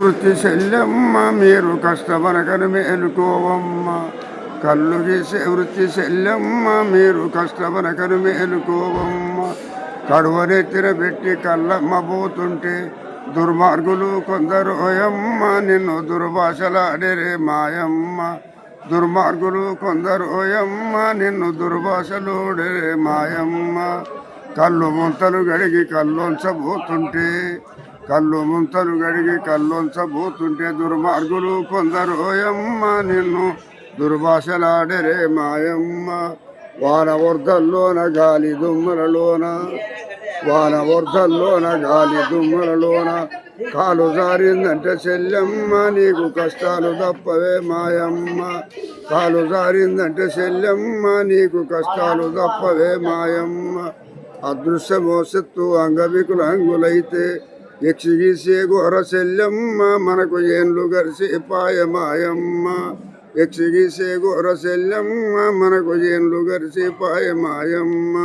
వృత్తి చెల్లెమ్మ మీరు కష్టపడకను మేలుకోవమ్మ. కళ్ళు గీసే వృత్తి చెల్లెమ్మ మీరు కష్టపడకను మేలుకోవమ్మ. కడువనెత్తిన పెట్టి కళ్ళమ్మ పోతుంటే దుర్మార్గులు కొందరు ఓయమ్మ నిన్ను దుర్భాషలాడేరే మాయమ్మ. దుర్మార్గులు కొందరు ఓయమ్మ నిన్ను దుర్భాషలోడేరే మాయమ్మ. కళ్ళు ముంతలు గడిగి కళ్ళొంచబోతుంటే కళ్ళు ముంతలు గడిగి కళ్ళొంచబోతుంటే దుర్మార్గులు కొందరు ఓయమ్మ నిన్ను దుర్భాషలాడరే మాయమ్మ వాన వర్ధల్లోన గాలి దుమ్మలలోన వాన వర్ధల్లోన గాలి దుమ్మలలోన కాలు జారిందంటే చెల్లెమ్మ నీకు కష్టాలు తప్పవే మాయమ్మ కాలు జారిందంటే చెల్లెమ్మ నీకు కష్టాలు తప్పవే మాయమ్మ అదృశ్యమో సెత్తు అంగవికులంగులైతే యక్షిగీసే ఘోర శల్యమ్మ మనకు ఏండ్లు గరిసి పాయమాయమ్మ యక్షిగీసే ఘోర శల్యమ్మ మనకు ఏండ్లు గరిసి పాయమాయమ్మ